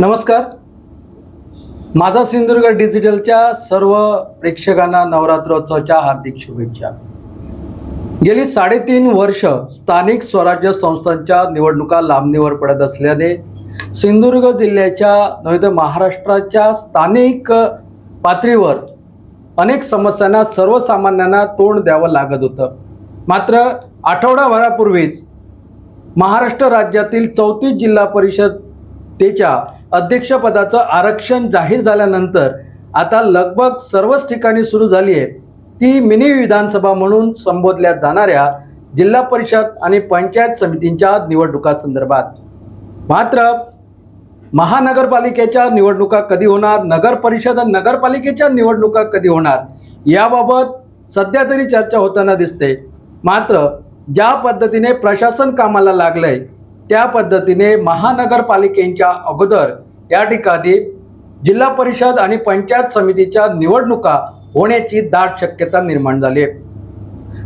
नमस्कार. माझा सिंधुदुर्ग डिजिटलच्या सर्व प्रेक्षकांना नवरात्रोत्सवाच्या हार्दिक शुभेच्छा. गेली साडेतीन वर्ष स्थानिक स्वराज्य संस्थांच्या निवडणुका लांबणीवर पडत असल्याने सिंधुदुर्ग जिल्ह्याच्या नव्हे तर महाराष्ट्राच्या स्थानिक पातळीवर अनेक समस्यांना सर्वसामान्यांना तोंड द्यावं लागत होतं. मात्र आठवडाभरापूर्वीच महाराष्ट्र राज्यातील चौतीस जिल्हा परिषदेच्या अध्यक्षपदाचं आरक्षण जाहीर झाल्यानंतर आता लगभग सर्वच ठिकाणी सुरू झाली आहे. ती मिनी विधानसभा म्हणून संबोधल्या जाणाऱ्या जिल्हा परिषद आणि पंचायत समितींच्या निवडणुकासंदर्भात मात्र महानगरपालिकेच्या निवडणुका कधी होणार नगर परिषद आणि नगरपालिकेच्या निवडणुका कधी होणार याबाबत सध्या तरी चर्चा होताना दिसते. मात्र ज्या पद्धतीने प्रशासन कामाला लागलंय त्या पद्धतीने महानगरपालिकेच्या अगोदर या ठिकाणी जिल्हा परिषद आणि पंचायत समितीच्या निवडणुका होण्याची दाट शक्यता निर्माण झाली आहे.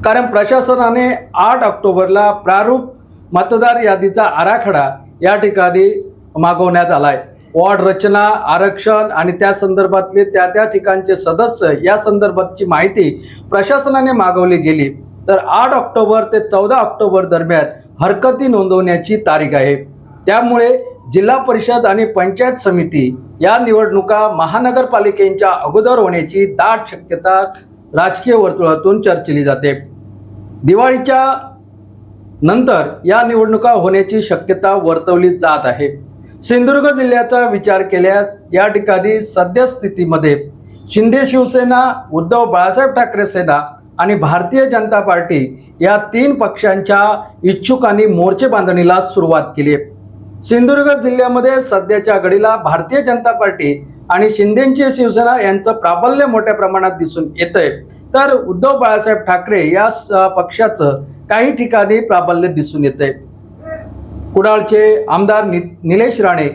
कारण प्रशासनाने आठ ऑक्टोबरला प्रारूप मतदार यादीचा आराखडा या ठिकाणी मागवण्यात आलाय. वॉर्ड रचना आरक्षण आणि त्या संदर्भातले त्या त्या ठिकाणचे सदस्य या संदर्भातची माहिती प्रशासनाने मागवली गेली. तर आठ ऑक्टोबर ते चौदा ऑक्टोबर दरम्यान हरकती नोंदवण्याची तारीख आहे. त्यामुळे जिल्हा परिषद आणि पंचायत समिती या निवडणुका महानगरपालिकेच्या अगोदर होण्याची दाट शक्यता राजकीय वर्तुळातून चर्चिली जाते. दिवाळीच्या नंतर या निवडणुका होण्याची शक्यता वर्तवली जात आहे. सिंधुदुर्ग जिल्ह्याचा विचार केल्यास या ठिकाणी सद्यस्थितीमध्ये शिंदे शिवसेना उद्धव बाळासाहेब ठाकरे सेना आणि भारतीय जनता पार्टी या तीन पक्षांच्या इच्छुकांनी मोर्चे बांधणीला सुरुवात केली आहे. सिंधुदुर्ग जिल्ह्यामध्ये सध्याच्या घडीला भारतीय जनता पार्टी आणि शिंदेची शिवसेना यांचं प्राबल्य मोठ्या प्रमाणात दिसून येतंय. तर उद्धव बाळासाहेब ठाकरे या स- पक्षाचं काही ठिकाणी प्राबल्य दिसून येतंय. कुडाळचे आमदार नि निलेश राणे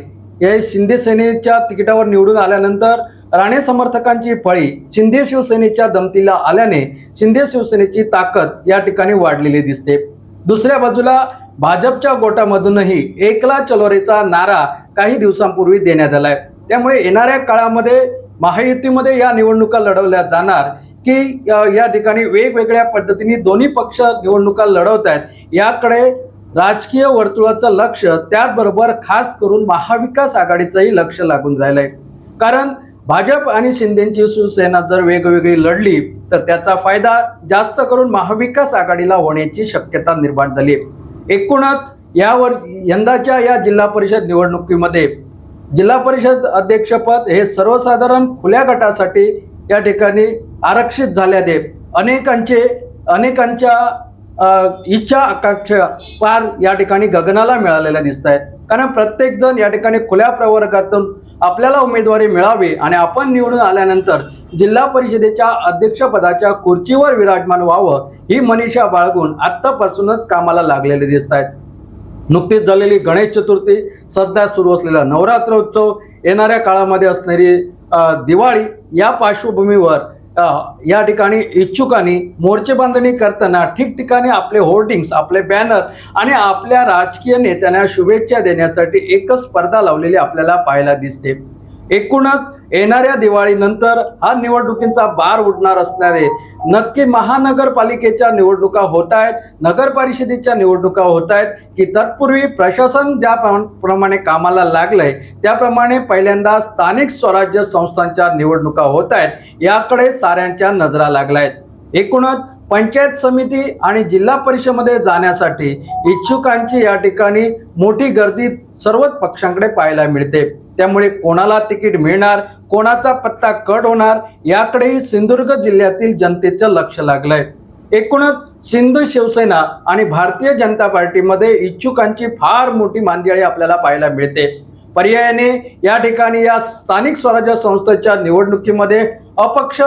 हे शिंदे सेनेच्या तिकिटावर निवडून आल्यानंतर राणे समर्थकांची फळी शिंदे शिवसेनेच्या दमतीला आल्याने शिंदे शिवसेनेची ताकद या ठिकाणी वाढलेली दिसते. दुसऱ्या बाजूला भाजपच्या गोटामधूनही एकला चलोरेचा नारा काही दिवसांपूर्वी देण्यात आलाय. त्यामुळे येणाऱ्या काळामध्ये महायुतीमध्ये या निवडणुका लढवल्या जाणार की या ठिकाणी वेगवेगळ्या पद्धतीने दोन्ही पक्ष निवडणुका लढवत आहेत याकडे राजकीय वर्तुळाचं लक्ष त्याचबरोबर खास करून महाविकास आघाडीचंही लक्ष लागून राहिलंय. कारण भाजप आणि शिंदेची शिवसेना जर वेगवेगळी लढली तर त्याचा फायदा जास्त करून महाविकास आघाडीला होण्याची शक्यता निर्माण झाली. एकूणच यावर यंदाच्या या जिल्हा परिषद निवडणुकीमध्ये जिल्हा परिषद अध्यक्षपद हे सर्वसाधारण खुल्या गटासाठी या ठिकाणी आरक्षित झाल्याने अनेकांचे अनेकांच्या इच्छा आकांक्षा पार या ठिकाणी गगनाला मिळालेल्या दिसत आहेत कारण प्रत्येकजण या ठिकाणी खुल्या प्रवर्गातून आपल्याला उमेदवारी मिळावी आणि आपण निवडून आल्यानंतर जिल्हा परिषदेच्या अध्यक्षपदाच्या खुर्चीवर विराजमान व्हावं ही मनीषा बाळगून आत्तापासूनच कामाला लागलेले दिसत आहेत. नुकतीच झालेली गणेश चतुर्थी सध्या सुरू असलेला नवरात्रोत्सव येणाऱ्या काळामध्ये असणारी दिवाळी या पार्श्वभूमीवर या ठिकाणी इच्छुकांनी मोर्चे बांधणी करताना ठिकठिकाणी आपले होर्डिंग्स आपले बॅनर आणि आपल्या राजकीय नेत्यांना शुभेच्छा देण्यासाठी एकच स्पर्धा लावलेली आपल्याला पाहायला दिसते. एकूणच येणाऱ्या दिवाळीनंतर हा निवडणुकींचा बार उडणार असणारे नक्की महानगरपालिकेच्या निवडणुका होत आहेत नगर परिषदेच्या निवडणुका होत आहेत की तत्पूर्वी प्रशासन ज्या प्रमाणे कामाला लागलंय त्याप्रमाणे पहिल्यांदा स्थानिक स्वराज्य संस्थांच्या निवडणुका होत आहेत याकडे साऱ्यांच्या नजरा लागल्या आहेत एकूणच पंचायत समिती आणि जिल्हा परिषदमध्ये जाण्यासाठी इच्छुकांची या ठिकाणी मोठी गर्दी सर्वच पक्षांकडे पाहायला मिळते. त्यामुळे कोणाला तिकीट मिळणार कोणाचा पत्ता कट होणार याकडेही सिंधुदुर्ग जिल्ह्यातील जनतेचं लक्ष लागलंय. एकूणच सिंधू शिवसेना आणि भारतीय जनता पार्टीमध्ये इच्छुकांची फार मोठी मांदियाळी आपल्याला पाहायला मिळते. पर्यायाने या ठिकाणी या स्थानिक स्वराज्य संस्थेच्या निवडणुकीमध्ये अपक्ष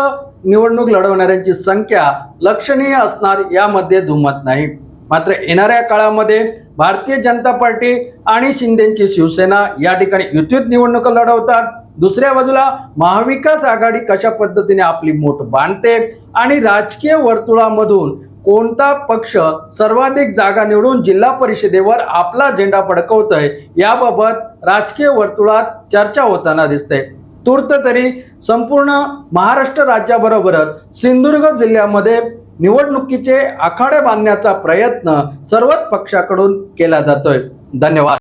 निवडणूक लढवणाऱ्यांची संख्या लक्षणीय असणार यामध्ये दुमत नाही. मात्र येणाऱ्या काळामध्ये भारतीय जनता पार्टी आणि शिंदेची शिवसेना या ठिकाणी युतीत निवडणुका लढवतात. दुसऱ्या बाजूला महाविकास आघाडी कशा पद्धतीने आपली मोठ बांधते आणि राजकीय वर्तुळामधून कोणता पक्ष सर्वाधिक जागा निवडून जिल्हा परिषदेवर आपला झेंडा फडकवतोय याबाबत राजकीय वर्तुळात चर्चा होताना दिसते. तूर्त तरी संपूर्ण महाराष्ट्र राज्याबरोबरच सिंधुदुर्ग जिल्ह्यामध्ये निवडणुकीचे आखाडे बांधण्याचा प्रयत्न सर्वच पक्षाकडून केला जातोय. धन्यवाद.